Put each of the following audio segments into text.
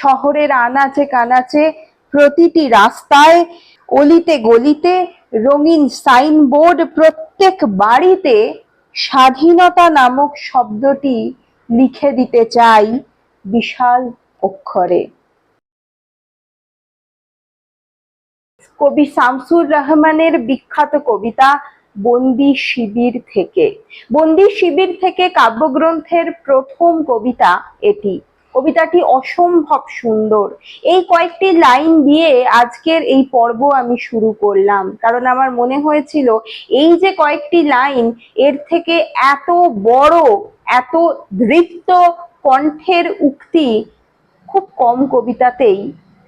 শহরের আনাচে কানাচে প্রতিটি রাস্তায় অলিতে গলিতে রঙিন সাইনবোর্ড প্রত্যেক বাড়িতে স্বাধীনতা নামক শব্দটি লিখে দিতে চাই বিশাল অক্ষরে। কবি শামসুর রহমানের বিখ্যাত কবিতা বন্দি শিবির থেকে। বন্দি শিবির থেকে কাব্যগ্রন্থের প্রথম কবিতা এটি। কবিতাটি অসম্ভব সুন্দর। এই কয়েকটি লাইন দিয়ে আজকের এই পর্ব আমি শুরু করলাম। কারণ আমার মনে হয়েছিল, এই যে কয়েকটি লাইন, এর থেকে এত বড়, এত দৃপ্ত কণ্ঠের উক্তি খুব কম কবিতাতেই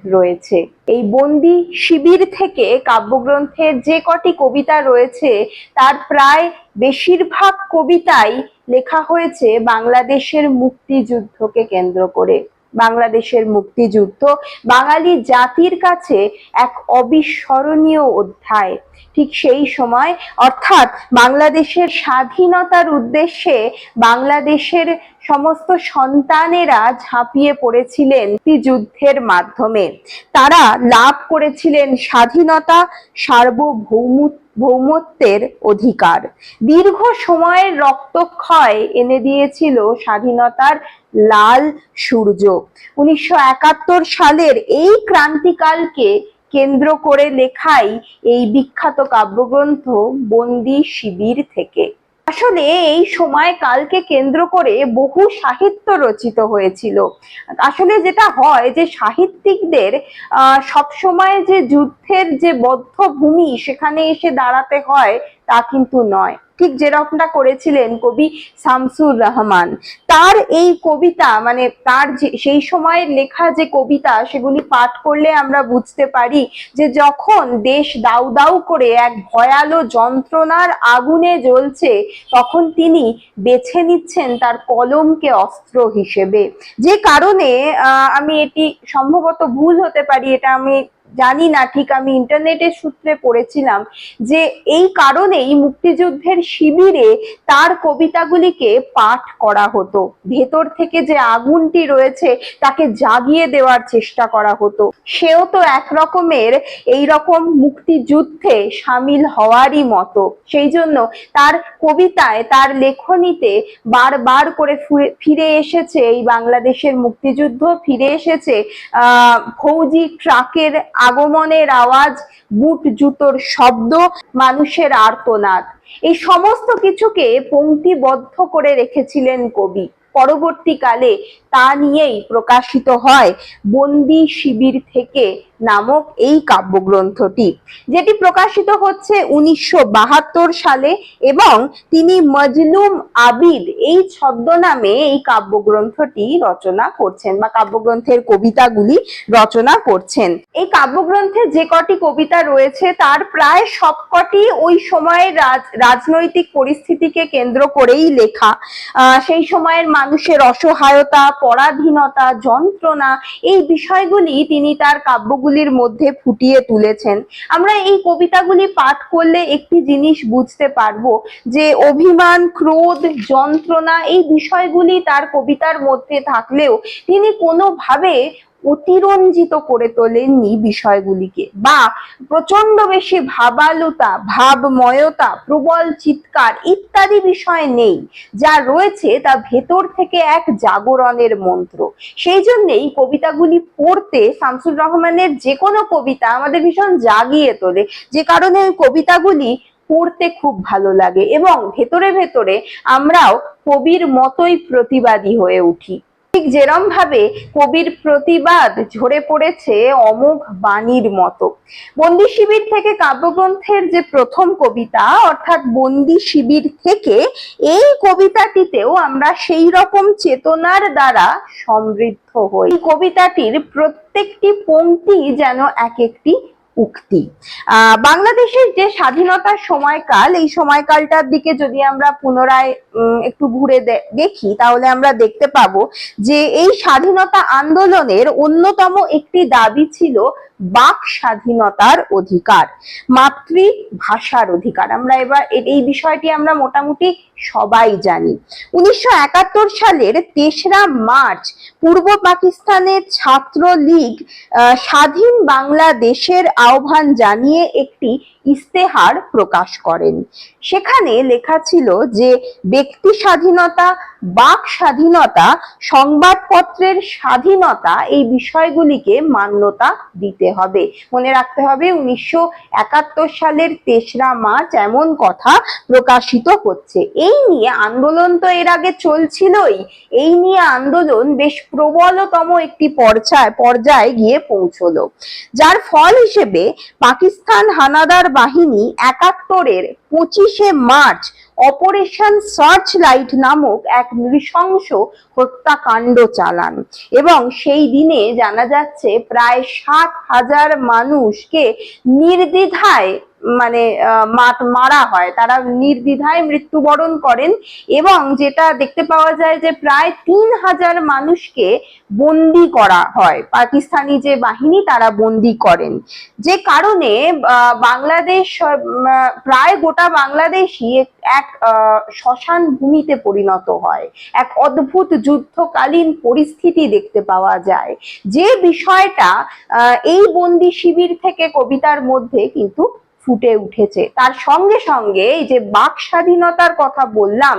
রয়েছে। এই বন্দি শিবির থেকে কাব্যগ্রন্থের যে কটি কবিতা রয়েছে, তার প্রায় বেশিরভাগ কবিতাই লেখা হয়েছে, বাংলাদেশের মুক্তিযুদ্ধকে কেন্দ্র করে। বাংলাদেশের মুক্তিযুদ্ধ বাঙালি জাতির কাছে এক অবিস্মরণীয় অধ্যায়। ঠিক সেই সময়, অর্থাৎ বাংলাদেশের স্বাধীনতার উদ্দেশ্যে বাংলাদেশের সমস্ত সন্তানেরা ঝাঁপিয়ে পড়েছিলেন যুদ্ধের মাধ্যমে। তারা লাভ করেছিলেন স্বাধীনতা, সার্বভৌম ভৌমত্বের অধিকার। দীর্ঘ সময়ের রক্তক্ষয় এনে দিয়েছিল স্বাধীনতার লাল সূর্য। উনিশশো একাত্তর সালের এই ক্রান্তিকালকে কেন্দ্র করে লেখাই এই বিখ্যাত কাব্যগ্রন্থ বন্দি শিবির থেকে। আসলে এই সময় কালকে কেন্দ্র করে বহু সাহিত্য রচিত হয়েছিল। আসলে যেটা হয় যে সাহিত্যিকদের সব সময় যে যুদ্ধের যে বদ্ধ ভূমি সেখানে এসে দাঁড়াতে হয় তা কিন্তু নয়। ঠিক যেরকমটা করেছিলেন কবি শামসুর রহমান। তার এই কবিতা মানে তার যে, সেই সময়ের লেখা যে কবিতা, সেগুলি পাঠ করলে আমরা বুঝতে পারি যে যখন দেশ দাউ দাউ করে এক ভয়ালো যন্ত্রণার আগুনে জ্বলছে, তখন তিনি বেছে নিচ্ছেন তার কলমকে অস্ত্র হিসেবে। যে কারণে আমি এটি সম্ভবত ভুল হতে পারি, এটা আমি জানি না, ঠিক আমি ইন্টারনেটের সূত্রে পড়েছিলাম যে এই কারণেই মুক্তিযুদ্ধের শিবিরে তার কবিতাগুলিকে পাঠ করা হতো। ভেতর থেকে যে আগুনটি রয়েছে, তাকে জাগিয়ে দেওয়ার চেষ্টা করা হতো। সেও তো এক রকমের এই রকম মুক্তিযুদ্ধে সামিল হওয়ারই মতো। সেই জন্য তার কবিতায়, তার লেখনীতে বারবার করে ফুরে- এসেছে এই বাংলাদেশের মুক্তিযুদ্ধ, ফিরে এসেছে, আহ, ফৌজি ট্রাকের আগমনের আওয়াজ, বুট জুতোর শব্দ, মানুষের আর্তনাদ। এই সমস্ত কিছুকে পঙ্ক্তিবদ্ধ করে রেখেছিলেন কবি। পরবর্তীকালে তা নিয়েই প্রকাশিত হয় বন্দি শিবির থেকে নামক এই কাব্যগ্রন্থটি, যেটি প্রকাশিত হচ্ছে উনিশশো বাহাত্তর সালে এবং তিনি মজলুম আবিদ এই ছদ্মনামে এই কাব্যগ্রন্থটি রচনা করছেন বা কাব্যগ্রন্থের কবিতাগুলি রচনা করছেন। এই কাব্যগ্রন্থে যে কটি কবিতা রয়েছে, তার প্রায় সবকটি ওই সময়ের রাজ- রাজনৈতিক পরিস্থিতিকে কেন্দ্র করেই লেখা। সেই সময়ের মানুষের অসহায়তা, পরাধীনতা, যন্ত্রণা, এই বিষয়গুলি তিনি তার কাব্যগুলির মধ্যে ফুটিয়ে তুলেছেন। আমরা এই কবিতাগুলি পাঠ করলে একটি জিনিস বুঝতে পারব যে অভিমান, ক্রোধ, যন্ত্রণা এই বিষয়গুলি তার কবিতার মধ্যে থাকলেও তিনি কোনোভাবে অতিরঞ্জিত করে তোলেননি বিষয়গুলিকে। বা প্রচণ্ড বেশি ভাবালুতা, ভাবময়তা, প্রবল চিৎকার ইত্যাদি বিষয় নেই। যা রয়েছে তা ভেতর থেকে এক জাগরণের মন্ত্র। সেই জন্যেই কবিতাগুলি পড়তে শামসুর রহমানের যে কোনো কবিতা আমাদের ভীষণ জাগিয়ে তোলে। যে কারণে ওই কবিতাগুলি পড়তে খুব ভালো লাগে এবং ভেতরে ভেতরে আমরাও কবির মতোই প্রতিবাদী হয়ে উঠি। ঠিক যেরম ভাবে কবির প্রতিবাদ ঝরে পড়েছে অমোঘ বাণীর মতো। বন্দি শিবির থেকে কাব্যগ্রন্থের যে প্রথম কবিতা, অর্থাৎ বন্দি শিবির থেকে এই কবিতাটিতেও আমরা সেই রকম চেতনার দ্বারা সমৃদ্ধ হই। কবিতাটির প্রত্যেকটি পংক্তি যেন এক একটি উক্তি। বাংলাদেশের যে স্বাধীনতার সময়কাল, এই সময়কালটার দিকে যদি আমরা পুনরায় একটু ঘুরে দেখি, তাহলে আমরা দেখতে পাবো যে এই স্বাধীনতা আন্দোলনের অন্যতম একটি দাবি ছিল বাক স্বাধীনতার অধিকার, মাতৃভাষার অধিকার। আমরা এবার এই বিষয়টি আমরা মোটামুটি সবাই জানি। উনিশশো একাত্তর সালের তেসরা মার্চ পূর্ব পাকিস্তানের ছাত্র লীগ স্বাধীন বাংলাদেশের আহ্বান জানিয়ে একটি ইস্তেহার প্রকাশ করেন। সেখানে লেখা ছিল যে, ব্যক্তি স্বাধীনতা, বাক স্বাধীনতা, সংবাদপত্রের স্বাধীনতা এই বিষয়গুলিকে মান্যতা দিতে হবে। মনে রাখতে হবে, উনিশশো একাত্তর সালের তেসরা মার্চ এমন কথা প্রকাশিত হচ্ছে। এই নিয়ে আন্দোলন তো এর আগে চলছিলই। এই নিয়ে আন্দোলন বেশ প্রবলতম একটি পর্যায়, পর্যায়ে গিয়ে পৌঁছলো। যার ফল হিসেবে পাকিস্তান হানাদার বাহিনী একাত্তরের পঁচিশে মার্চ অপারেশন সার্চ লাইট নামক এক নৃশংস হত্যাকাণ্ড চালান। এবং সেই দিনে জানা যাচ্ছে, প্রায় সাত হাজার মানুষকে নির্দ্বিধায় মানে মারা হয়। তারা নির্দ্বিধায় মৃত্যুবরণ করেন এবং যেটা দেখতে পাওয়া যায় যে প্রায় তিন হাজার মানুষকে বন্দি করা হয়। পাকিস্তানি যে বাহিনী, তারা বন্দি করেন। যে কারণে বাংলাদেশ প্রায় গোটা বাংলাদেশই এক- শ্মশান ভূমিতে পরিণত হয়। এক অদ্ভুত যুদ্ধকালীন পরিস্থিতি দেখতে পাওয়া যায়। যে বিষয়টা এই বন্দি শিবির থেকে কবিতার মধ্যে কিন্তু ফুটে উঠেছে। তার সঙ্গে সঙ্গে এই যে বাক স্বাধীনতার কথা বললাম,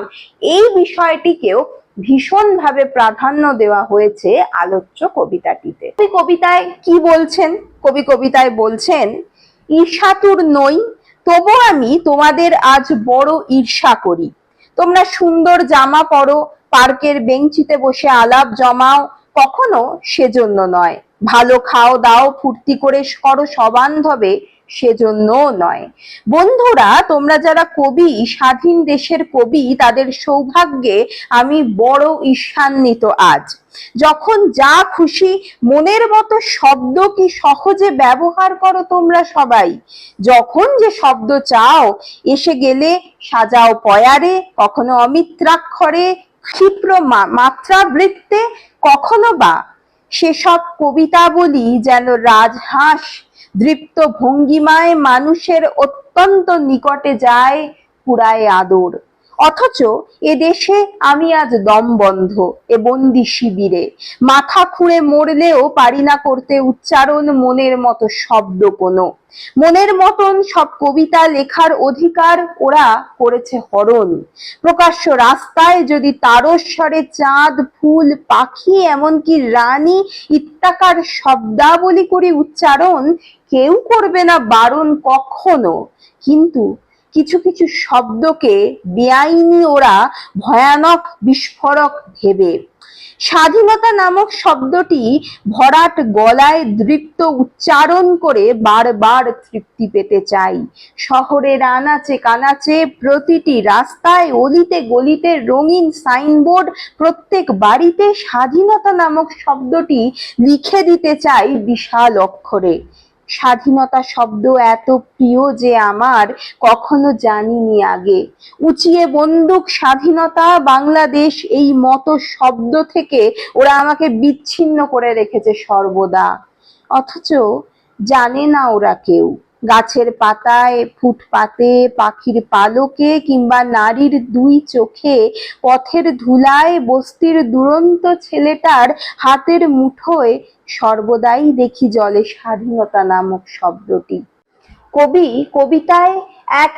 এই বিষয়টিকেও ভীষণভাবে প্রাধান্য দেওয়া হয়েছে আলোচ্য কবিতাটিতে। কবি কবিতায় কি বলছেন? কবি কবিতায় বলছেন, ঈর্ষাতুর নই, তবু আমি তোমাদের আজ বড় ঈর্ষা করি। তোমরা সুন্দর জামা পরো, পার্কের বেঞ্চিতে বসে আলাপ জমাও, কখনো সেজন্য নয়। ভালো খাও, দাও, ফুর্তি করে করো সবান্ধবে সেজন্য নয়। বন্ধুরা, তোমরা যারা কবি, স্বাধীন দেশের কবি, তাদের সৌভাগ্যে আমি বড় ঈর্ষান্বিত আজ। যখন যা খুশি মনের মতো শব্দ কি সহজে ব্যবহার করো তোমরা সবাই? যখন যে শব্দ চাও, এসে গেলে সাজাও পয়ারে, কখনো অমিত্রাক্ষরে, ক্ষিপ্র মা- মাত্রাবৃত্তে, কখনো বা। সেসব কবিতা বলি যেন রাজহাঁস দৃপ্ত ভঙ্গিমায় মানুষের অত্যন্ত নিকটে যায় পুরায় আদর। অথচ এ দেশে আমি আজ দম বন্ধ এ বন্দি শিবিরে। মাথা খুঁড়ে মরলেও পারি না করতে উচ্চারণ মনের মতো শব্দ কোনো। মনের মতন সব কবিতা লেখার অধিকার ওরা করেছে হরণ। প্রকাশ্য রাস্তায় যদি তারস্বরে চাঁদ, ফুল, পাখি, এমনকি রানী, ইত্যাকার শব্দাবলী করে উচ্চারণ কেউ করবে না বারণ কখনো। কিন্তু কিছু কিছু শব্দকে বেআইনি ওরা ভয়ানক বিস্ফোরক ভেবে। স্বাধীনতা নামক শব্দটি ভরাট গলায় দৃপ্ত উচ্চারণ করে বারবার তৃপ্তি পেতে চাই। শহরের আনাচে কানাচে প্রতিটি রাস্তায় অলিতে গলিতে রঙিন সাইনবোর্ড প্রত্যেক বাড়িতে স্বাধীনতা নামক শব্দটি লিখে দিতে চাই বিশাল অক্ষরে। স্বাধীনতা শব্দ এত প্রিয় যে আমার কখনো জানিনি আগে। উঁচিয়ে বন্দুক স্বাধীনতা, বাংলাদেশ এই মতো শব্দ থেকে ওরা আমাকে বিচ্ছিন্ন করে রেখেছে সর্বদা। অথচ জানে না ওরা কেউ। গাছের পাতায়, ফুটপাতে, পাখির পালকে কিংবা নারীর দুই চোখে পথের ধুলায় বস্তির দুরন্ত ছেলেটার হাতের মুঠোয় সর্বদাই দেখি জলে স্বাধীনতা নামক শব্দটি। কবি, কবিতায় এক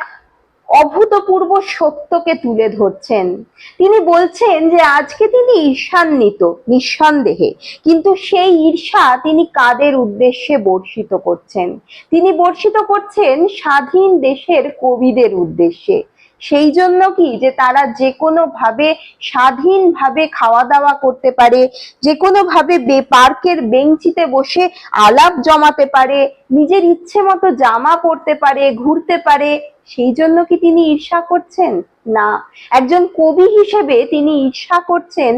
অভূতপূর্ব সত্যকে তুলে ধরছেন। তিনি বলছেন যে, আজকে তিনি ঈর্ষান্বিত, নিঃসন্দেহে। কিন্তু সেই ঈর্ষা তিনি কাদের উদ্দেশ্যে বর্ষিত করছেন? তিনি বর্ষিত করছেন স্বাধীন দেশের কবিদের উদ্দেশ্যে। সেই জন্য কি যে, তারা যে কোনো ভাবে স্বাধীনভাবে খাওয়া দাওয়া করতে পারে যে কোনো ভাবে পার্কের বেঞ্চিতে বসে আলাপ জমাতে পারে নিজের ইচ্ছে মতো জামা পরতে পারে, ঘুরতে পারে, সেই জন্য কি তিনি ঈর্ষা করছেন? না। একজন কবি হিসেবে তিনি ঈর্ষা করছেন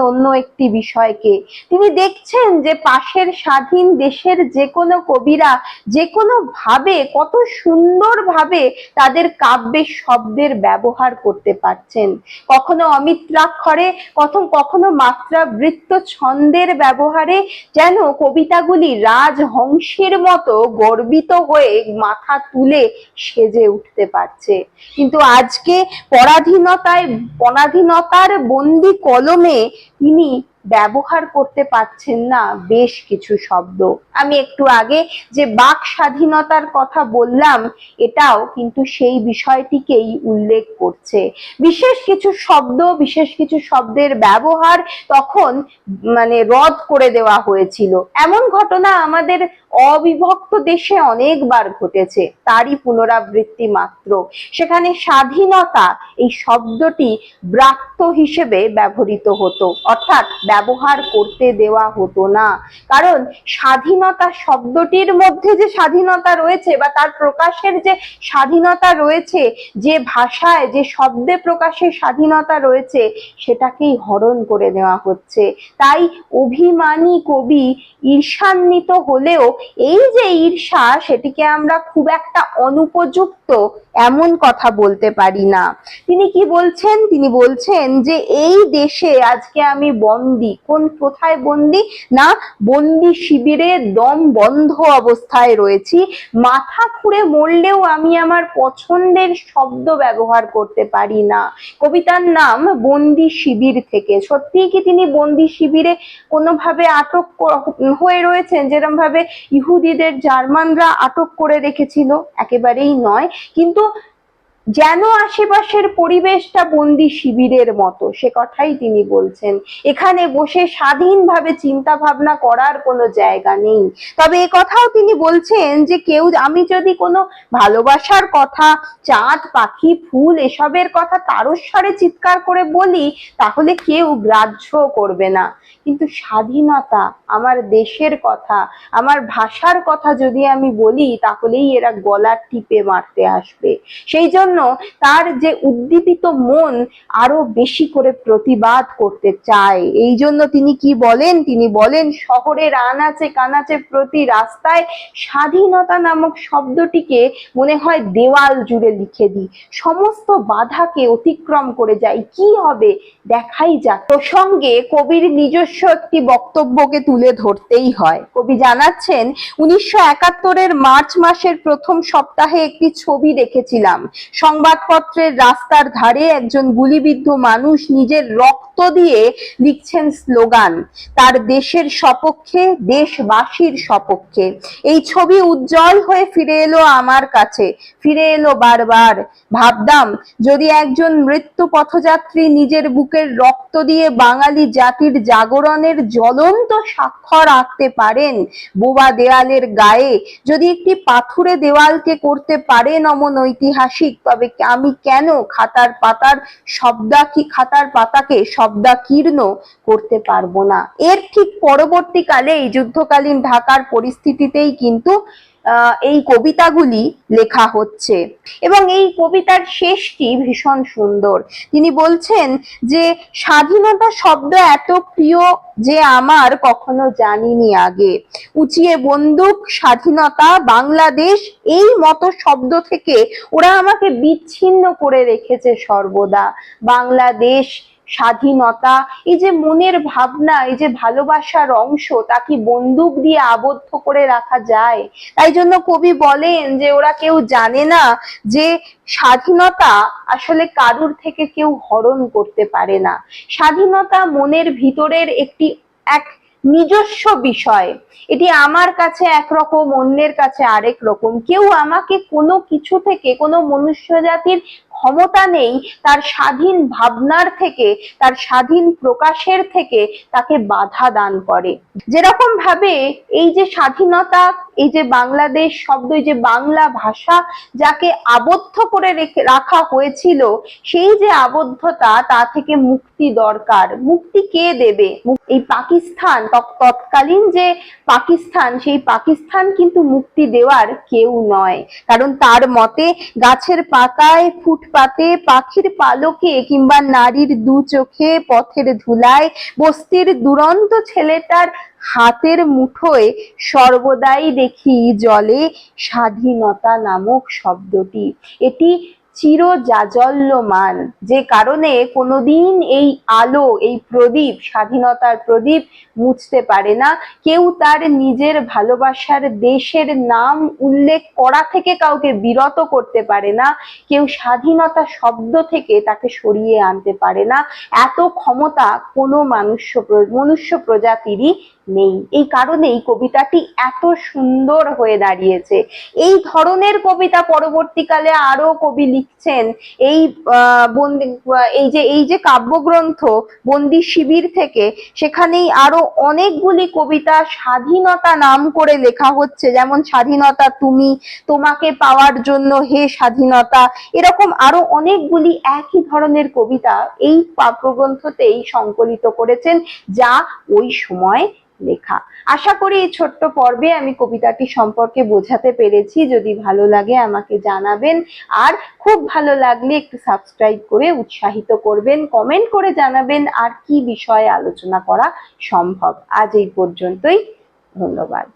অন্য একটি বিষয়কে। তিনি দেখছেন যে পাশের স্বাধীন দেশের যে কোনো কবিরা যে কোনো ভাবে কত সুন্দরভাবে তাদের কাব্যের শব্দের ব্যবহার করতে পারছেন। কখনো অমিত্রাক্ষরে কখন, কখনো মাত্রা বৃত্ত ছন্দের ব্যবহারে যেন কবিতাগুলি রাজহংসের মতো গর্বিত হয়ে মাথা তুলে সেজে উঠতে পারছে। কিন্তু আজকে পরাধীনতায় পরাধীনতার বন্দি কলমে তিনি ব্যবহার করতে পারছেন না বেশ কিছু শব্দ। আমি একটু আগে যে বাক স্বাধীনতার কথা বললাম, এটাও কিন্তু সেই বিষয়টিকেই উল্লেখ করছে। বিশেষ কিছু শব্দ, বিশেষ কিছু শব্দের ব্যবহার তখন মানে রদ করে দেওয়া হয়েছিল। এমন ঘটনা আমাদের অবিভক্ত দেশে অনেকবার ঘটেছে, তারই পুনরাবৃত্তি মাত্র। সেখানে স্বাধীনতা, এই শব্দটি ব্রাত্য হিসেবে ব্যবহৃত হতো। অর্থাৎ ব্যবহার করতে দেওয়া হতো না। কারণ স্বাধীনতা শব্দটির মধ্যে যে স্বাধীনতা রয়েছে বা তার প্রকাশের যে স্বাধীনতা রয়েছে, যে ভাষায়, যে শব্দে প্রকাশের স্বাধীনতা রয়েছে, সেটাকেই হরণ করে নেওয়া হচ্ছে। তাই অভিমানী কবি ঈর্ষান্বিত হলেও এই যে ঈর্ষা সেটিকে আমরা খুব একটা অনুপযুক্ত এমন কথা বলতে পারি না। তিনি কি বলছেন? তিনি বলছেন যে, এই দেশে আজকে আমি বন্দি। কোন, কোথায় বন্দি? না, বন্দি শিবিরে দম বন্ধ অবস্থায় রয়েছি। মাথা খুঁড়ে মরলেও আমি আমার পছন্দের শব্দ ব্যবহার করতে পারি না। কবিতার নাম বন্দি শিবির থেকে। সত্যিই কি তিনি বন্দি শিবিরে কোনোভাবে আটক হয়ে রয়েছেন? যেরকম ভাবে ইহুদিদের জার্মানরা আটক করে রেখেছিল? একেবারেই নয়। কিন্তু যেন আশেপাশের পরিবেশটা বন্দি শিবিরের মতো, সে কথাই তিনি বলছেন। এখানে বসে স্বাধীনভাবে চিন্তা ভাবনা করার কোনো জায়গা নেই। তবে এ কথাও তিনি বলছেন যে কেউ, আমি যদি কোনো ভালোবাসার কথা, চাঁদ, পাখি, ফুল এসবের কথা তারস্বরে চিৎকার করে বলি, তাহলে কেউ গ্রাহ্য করবে না। কিন্তু স্বাধীনতা আমার দেশের কথা, আমার ভাষার কথা যদি আমি বলি, তাহলেই এরা গলা টিপে মারতে আসবে। সেই জন্য তার যে উদ্দীপিত মন আরও বেশি করে প্রতিবাদ করতে চায়। এই জন্য তিনি কি বলেন? তিনি বলেন শহরের আনাচে কানাচে প্রতি রাস্তায় স্বাধীনতা নামক শব্দটিকে মনে হয় দেওয়াল জুড়ে লিখে দিই। সমস্ত বাধাকে অতিক্রম করে যাই। কি হবে? দেখাই যাক। প্রসঙ্গে কবির নিজস্ব একটি বক্তব্যকে তুলে ধরতেই হয়। কবি জানাচ্ছেন, উনিশশো মার্চ মাসের প্রথম সপ্তাহে একটি ছবি দেখেছিলাম। সংবাদপত্রের রাস্তার ধারে একজন গুলিবিদ্ধ মানুষ নিজের রক্ত দিয়ে লিখছেন স্লোগান, তার দেশের সপক্ষে, দেশবাসীর সপক্ষে। এই ছবি উজ্জ্বল হয়ে ফিরে এলো আমার কাছে, ফিরে এলো বারবার। ভাবতাম যদি একজন মৃত্যু পথযাত্রী নিজের বুকের রক্ত দিয়ে বাঙালি জাতির জাগরণের জ্বলন্ত স্বাক্ষর আঁকতে পারেন। বোবা দেয়ালের গায়ে যদি একটি পাথুরে দেওয়ালকে করতে পারেন অমন ঐতিহাসিক, তবে আমি কেন খাতার পাতার শব্দা কি খাতার পাতাকে শব্দাকীর্ণ করতে পারব না? এর ঠিক পরবর্তীকালে এই যুদ্ধকালীন ঢাকার পরিস্থিতিতেই কিন্তু এই কবিতাগুলি লেখা হচ্ছে। এবং এই কবিতার শেষটি ভীষণ সুন্দর। তিনি বলছেন যে, স্বাধীনতা শব্দ এত প্রিয় যে আমার কখনো জানিনি আগে। উঁচিয়ে বন্দুক, স্বাধীনতা, বাংলাদেশ, এই মতো শব্দ থেকে ওরা আমাকে বিচ্ছিন্ন করে রেখেছে সর্বদা। বাংলাদেশ স্বাধীনতা, এই যে মনের ভাবনা, এই যে ভালোবাসার অংশ, তা কি বন্দুক দিয়ে আবদ্ধ করে রাখা যায়? তাই জন্য কবি বলেন যে ওরা কেউ জানে না যে স্বাধীনতা আসলে কারুর থেকে কেউ হরণ করতে পারে না। স্বাধীনতা মনের ভিতরের একটি, এক নিজস্ব বিষয়। এটি আমার কাছে একরকম, অন্যের কাছে আরেক রকম। কেউ আমাকে কোনো কিছু থেকে, কোনো মনুষ্য জাতির ক্ষমতা নেই, তার স্বাধীন ভাবনার থেকে, তার স্বাধীন প্রকাশের থেকে তাকে বাধা দান করে। যেরকম ভাবে এই যে স্বাধীনতা, এই যে বাংলাদেশ শব্দ যে বাংলা ভাষা যাকে আবদ্ধ করে রাখা হয়েছিল, সেই যে আবদ্ধতা তা থেকে মুক্তি দরকার। মুক্তি কে দেবে? এই পাকিস্তান, তৎ- তৎকালীন যে পাকিস্তান, সেই পাকিস্তান কিন্তু মুক্তি দেওয়ার কেউ নয়। কারণ তার মতে গাছের পাতায় ফুটপাতে পাখির পালকে কিংবা নারীর দু চোখে পথের ধুলায়, বস্তির দুরন্ত ছেলেটার হাতের মুঠোয় সর্বদাই দেখি জলে স্বাধীনতা নামক শব্দটি। এটি চির জাজল্যমান যে কারণে কোনোদিন এই আলো, এই প্রদীপ, স্বাধীনতার প্রদীপ মুছতে পারে না। কেউ তার নিজের ভালোবাসার দেশের নাম উল্লেখ করা থেকে কাউকে বিরত করতে পারে না। কেউ স্বাধীনতা শব্দ থেকে তাকে সরিয়ে আনতে পারে না। এত ক্ষমতা কোনো মনুষ্য প্র- মনুষ্য প্রজাতিরই নেই। এই কারণেই কবিতাটি এত সুন্দর হয়ে দাঁড়িয়েছে। এই ধরনের কবিতা পরবর্তীকালে আরও কবি লিখছেন। এই এই যে এই যে কাব্যগ্রন্থ বন্দি শিবির থেকে, সেখানেই আরও অনেকগুলি কবিতা স্বাধীনতা নাম করে লেখা হচ্ছে। যেমন, স্বাধীনতা তুমি, তোমাকে পাওয়ার জন্য হে স্বাধীনতা। এরকম আরও অনেকগুলি একই ধরনের কবিতা এই কাব্যগ্রন্থতেই সংকলিত করেছেন, যা ওই সময় লেখা। আশা করি এই ছোট্ট পর্বে আমি কবিতাটি সম্পর্কে বোঝাতে পেরেছি। যদি ভালো লাগে আমাকে জানাবেন। আর খুব ভালো লাগলে একটু সাবস্ক্রাইব করে উৎসাহিত করবেন, কমেন্ট করে জানাবেন আর কি বিষয়ে আলোচনা করা সম্ভব। আজ এই পর্যন্তই। ধন্যবাদ।